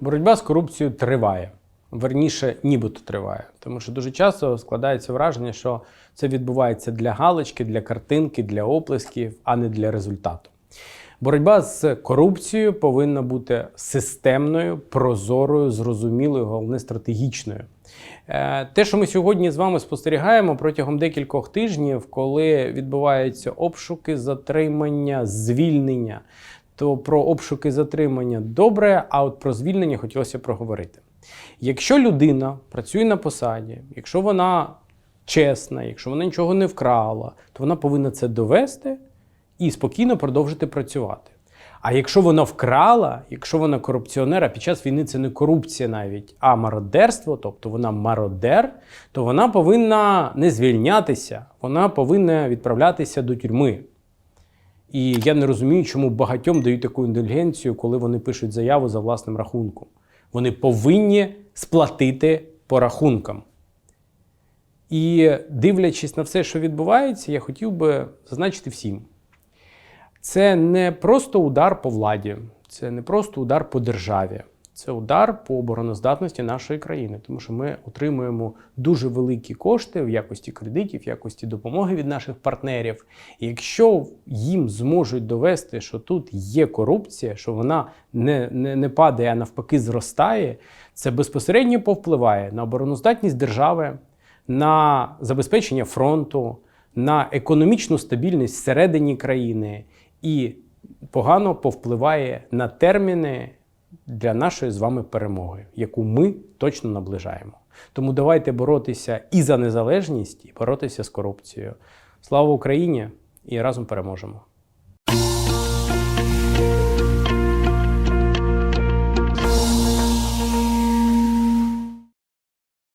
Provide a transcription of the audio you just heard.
Боротьба з корупцією триває. Верніше, нібито триває. Тому що дуже часто складається враження, що це відбувається для галочки, для картинки, для оплесків, а не для результату. Боротьба з корупцією повинна бути системною, прозорою, зрозумілою, головне стратегічною. Е, Те, що ми сьогодні з вами спостерігаємо протягом декількох тижнів, коли відбуваються обшуки, затримання, звільнення, то про обшуки затримання добре, а от про звільнення хотілося проговорити. Якщо людина працює на посаді, якщо вона чесна, якщо вона нічого не вкрала, то вона повинна це довести і спокійно продовжити працювати. А якщо вона вкрала, якщо вона корупціонер, а під час війни це не корупція навіть, а мародерство, тобто вона мародер, то вона повинна не звільнятися, вона повинна відправлятися до тюрми. І я не розумію, чому багатьом дають таку індульгенцію, коли вони пишуть заяву за власним рахунком. Вони повинні сплатити по рахункам. І дивлячись на все, що відбувається, я хотів би зазначити всім. Це не просто удар по владі, це не просто удар по державі, це удар по обороноздатності нашої країни, тому що ми отримуємо дуже великі кошти в якості кредитів, в якості допомоги від наших партнерів. І якщо їм зможуть довести, що тут є корупція, що вона не, не, не падає, а навпаки, зростає, це безпосередньо повпливає на обороноздатність держави, на забезпечення фронту, на економічну стабільність всередині країни і погано повпливає на терміни для нашої з вами перемоги, яку ми точно наближаємо. Тому давайте боротися і за незалежність, і боротися з корупцією. Слава Україні! І разом переможемо!